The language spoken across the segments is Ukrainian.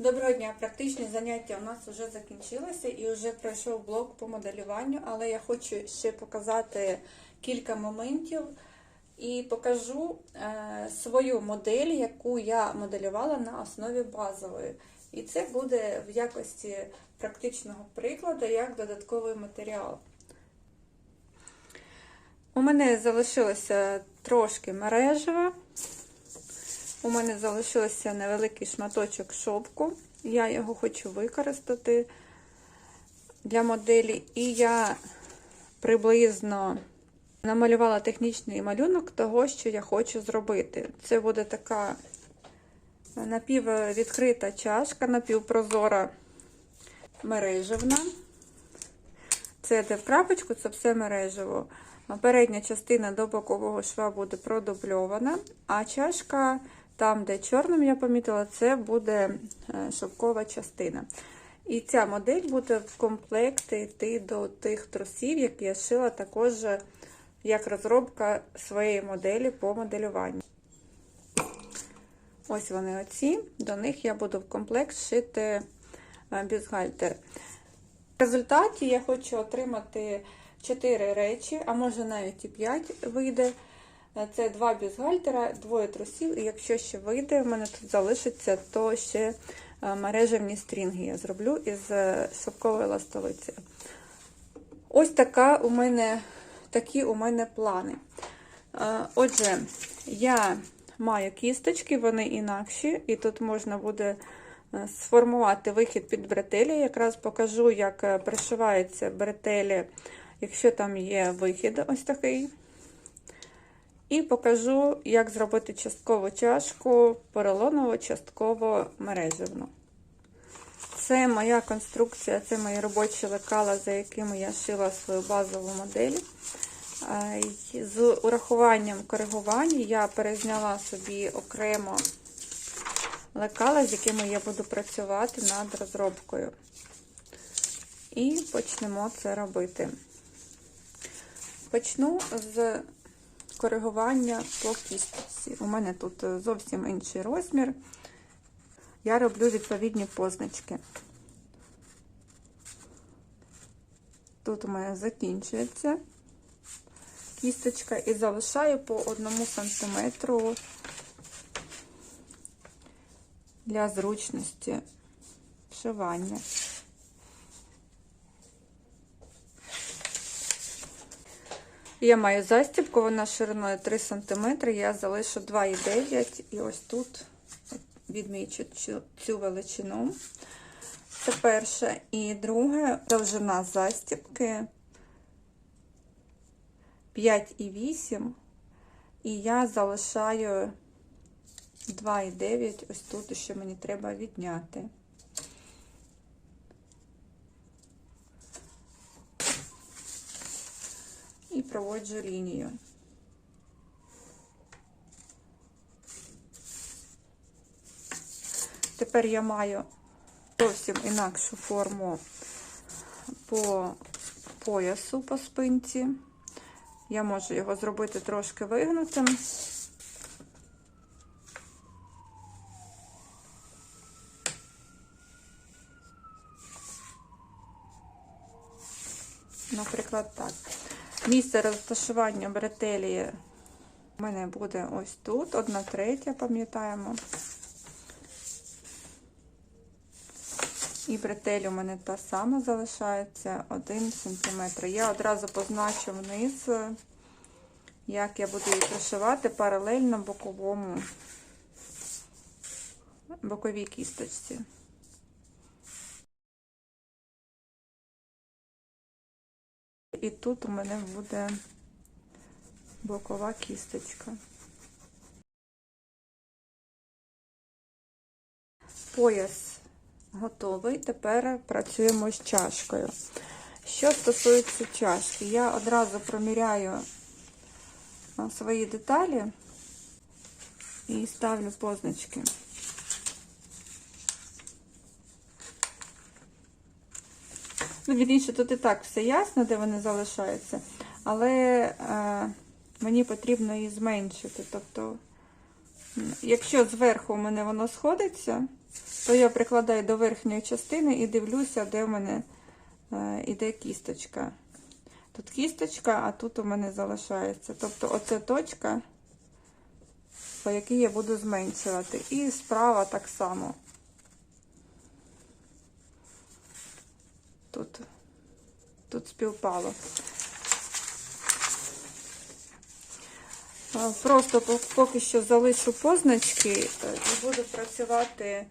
Доброго дня! Практичні заняття у нас вже закінчилися і вже пройшов блок по моделюванню, але я хочу ще показати кілька моментів і покажу е, свою модель, яку я моделювала на основі базової. І це буде в якості практичного прикладу як додатковий матеріал. У мене залишилося трошки мережева. У мене залишився невеликий шматочок шовку. Я його хочу використати для моделі. І я приблизно намалювала технічний малюнок того, що я хочу зробити. Це буде така напіввідкрита чашка, напівпрозора мережевна. Це де в крапочку, це все мережево. Передня частина до бокового шва буде продубльована, а чашка, там, де чорним я помітила, це буде шовкова частина. І ця модель буде в комплекті йти до тих трусів, які я шила також як розробка своєї моделі по моделюванню. Ось вони оці, до них я буду в комплект шити бюстгальтер. В результаті я хочу отримати 4 речі, а може навіть і 5 вийде. Це два бюстгальтера, двоє трусів, і якщо ще вийде, в мене тут залишиться, то ще мережевні стрінги я зроблю із шовкової ластовиці. Ось така у мене, такі у мене плани. Отже, я маю кісточки, вони інакші, і тут можна буде сформувати вихід під бретелі. Якраз покажу, як пришиваються бретелі, якщо там є вихід ось такий. І покажу, як зробити часткову чашку поролонову, частково мережевну. Це моя конструкція, це мої робочі лекала, за якими я шила свою базову модель. З урахуванням коригування я перезняла собі окремо лекала, з якими я буду працювати над розробкою. І почнемо це робити. Почну з коригування по кістці. У мене тут зовсім інший розмір. Я роблю відповідні позначки. Тут у мене закінчується кісточка і залишаю по одному сантиметру для зручності вшивання. Я маю застібку, вона шириною 3 см, я залишу 2,9 і ось тут відмічу цю, величину. Це перше. І друге, довжина застібки 5,8. І я залишаю 2,9 ось тут, що мені треба відняти. Проводжу лінію. Тепер я маю зовсім інакшу форму по поясу по спинці. Я можу його зробити трошки вигнутим. Наприклад, так. Місце розташування бретелі у мене буде ось тут, одна третя, пам'ятаємо. І бретель у мене та сама залишається 1 см. Я одразу позначу вниз, як я буду її пришивати паралельно боковому, боковій кісточці. І тут у мене буде бокова кісточка. Пояс готовий. Тепер працюємо з чашкою. Що стосується чашки, я одразу проміряю свої деталі і ставлю позначки. Вірніше, тут і так все ясно, де вони залишаються, але е, мені потрібно її зменшити. Тобто Якщо зверху у мене воно сходиться, то я прикладаю до верхньої частини і дивлюся, де в мене е, іде кісточка. Тут кісточка, а тут у мене залишається. Тобто оце точка, по якій я буду зменшувати. І справа так само. Тут, тут співпало. Е, Просто поки що залишу позначки е, і буду працювати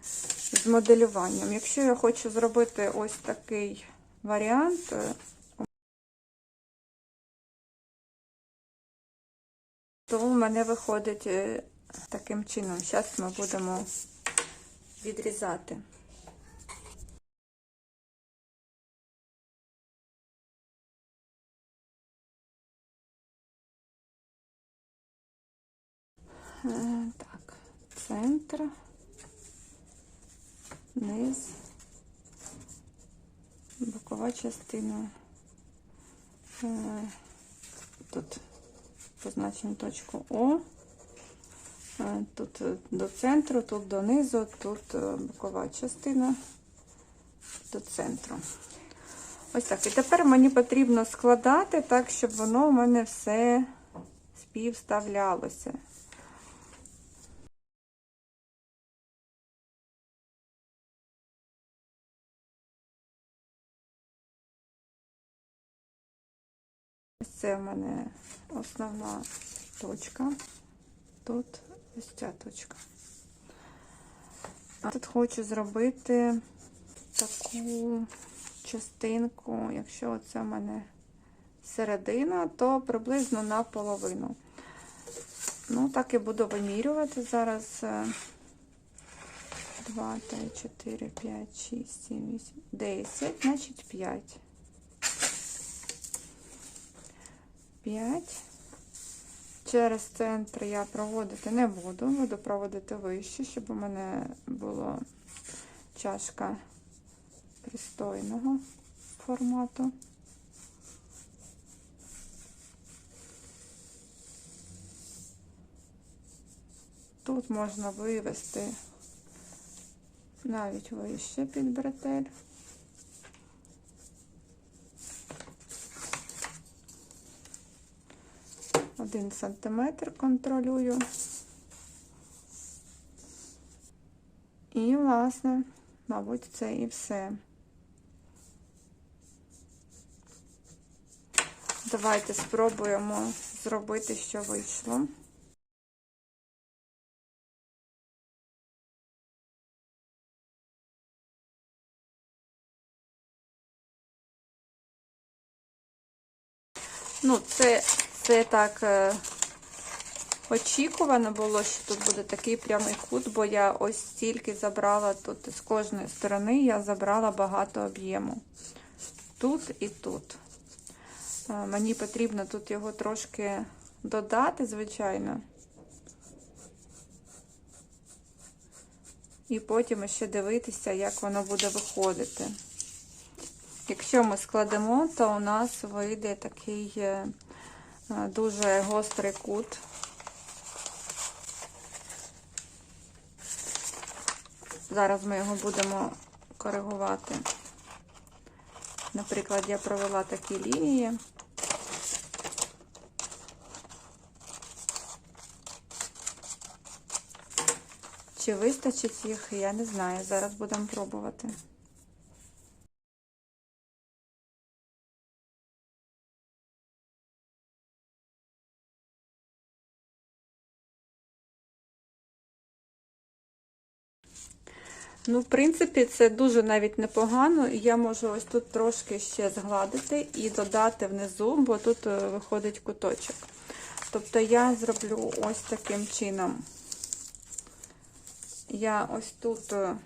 з моделюванням. Якщо я хочу зробити ось такий варіант, е, то в мене виходить таким чином. Зараз ми будемо відрізати. Так, центр, низ, бокова частина. Е, Тут позначимо точку О. Е, Тут е, до центру, тут донизу, тут е, бокова частина до центру. Ось так. І тепер мені потрібно складати так, щоб воно у мене все співставлялося. Ось це в мене основна точка. Тут ось ця точка. А тут хочу зробити таку частинку, якщо це в мене середина, то приблизно наполовину. Ну, так і буду вимірювати зараз. 2, 3, 4, 5, 6, 7, 8, 10, значить 5. 5. Через центр я проводити не буду, буду проводити вище, щоб у мене була чашка пристойного формату. Тут можна вивести навіть вище під бретель. Один сантиметр контролюю. І, власне, мабуть, це і все. Давайте спробуємо зробити, що вийшло. Ну, це, це так е, очікувано було, що тут буде такий прямий кут, бо я ось стільки забрала тут з кожної сторони, я забрала багато об'єму. Тут і тут. Е, Мені потрібно тут його трошки додати, звичайно. І потім ще дивитися, як воно буде виходити. Якщо ми складемо, то у нас вийде такий е, дуже гострий кут. Зараз ми його будемо коригувати. Наприклад, я провела такі лінії. Чи вистачить їх, я не знаю. Зараз будемо пробувати. Ну, в принципі, це дуже навіть непогано. Я можу ось тут трошки ще згладити і додати внизу, бо тут е, виходить куточок. Тобто я зроблю ось таким чином. Я ось тут е,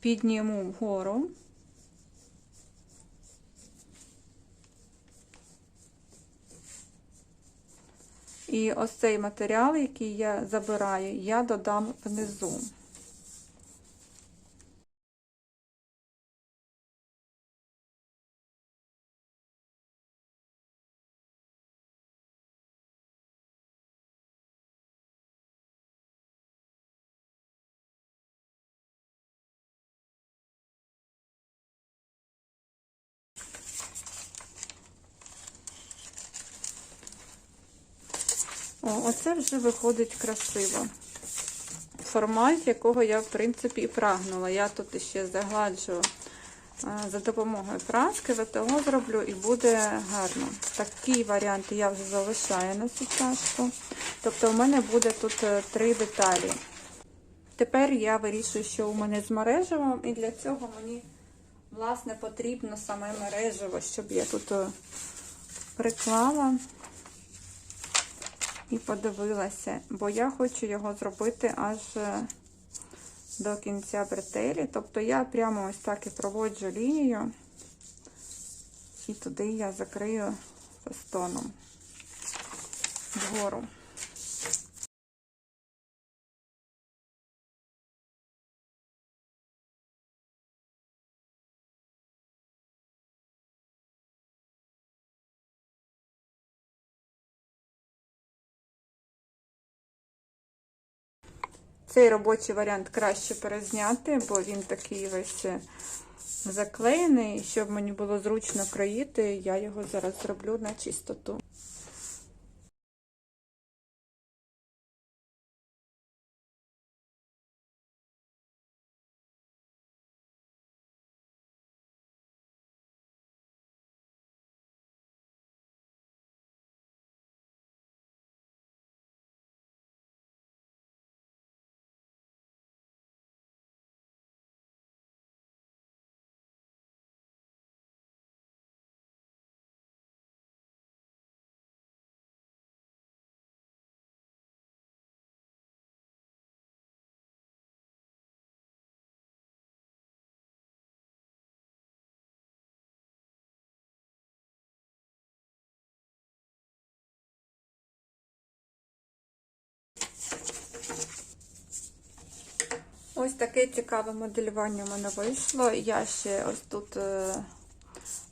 підніму вгору. І ось цей матеріал, який я забираю, я додам внизу. О, оце вже виходить красиво. Формат, якого я, в принципі, і прагнула. Я тут ще загладжу за допомогою праски, ВТО зроблю і буде гарно. Такий варіант я вже залишаю на цю чашку. Тобто, у мене буде тут е, три деталі. Тепер я вирішую, що у мене з мережевим, і для цього мені, власне, потрібно саме мережево, щоб я тут е, приклала і подивилася, бо я хочу його зробити аж е, до кінця бретелі. Тобто я прямо ось так і проводжу лінію, і туди я закрию фестоном вгору. Цей робочий варіант краще перезняти, бо він такий весь е, заклеєний. Щоб мені було зручно кроїти, я його зараз зроблю на чистоту. Ось таке цікаве моделювання в мене вийшло. Я ще ось тут е,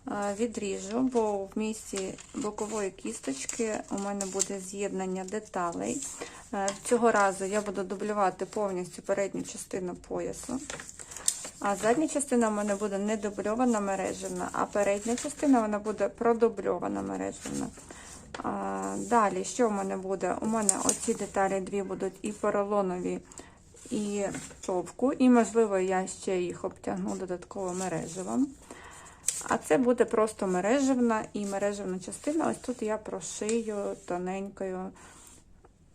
е, відріжу, бо в місці бокової кісточки у мене буде з'єднання деталей. Е, Цього разу я буду дублювати повністю передню частину поясу. А задня частина в мене буде не дубльована мережевна, а передня частина вона буде продубльована мережевна. А, Далі, що в мене буде? У мене оці деталі дві будуть і поролонові, і шовку, і, можливо, я ще їх обтягну додатково мережевим. А це буде просто мережевна і мережевна частина. Ось тут я прошию тоненькою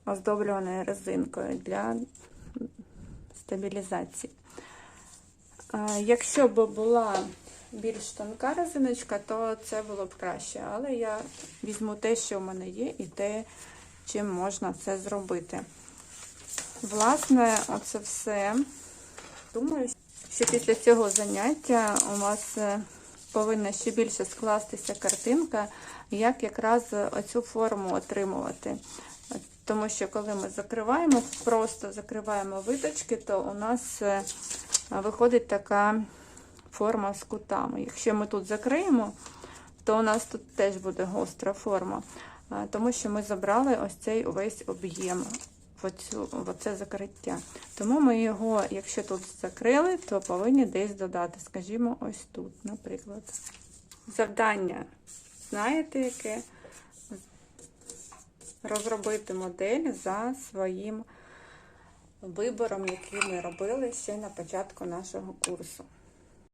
оздоблюваною резинкою для стабілізації. Якщо б була більш тонка резиночка, то це було б краще. Але я візьму те, що в мене є, і те, чим можна це зробити. Власне, оце все. Думаю, що після цього заняття у вас е, повинна ще більше скластися картинка, як якраз оцю форму отримувати. Тому що коли ми закриваємо, просто закриваємо виточки, то у нас е, виходить така форма з кутами. Якщо ми тут закриємо, то у нас тут теж буде гостра форма, е, тому що ми забрали ось цей увесь об'єм в, оце закриття. Тому ми його, якщо тут закрили, то повинні десь додати, скажімо, ось тут, наприклад. Завдання, знаєте, яке? Розробити модель за своїм вибором, який ми робили ще на початку нашого курсу.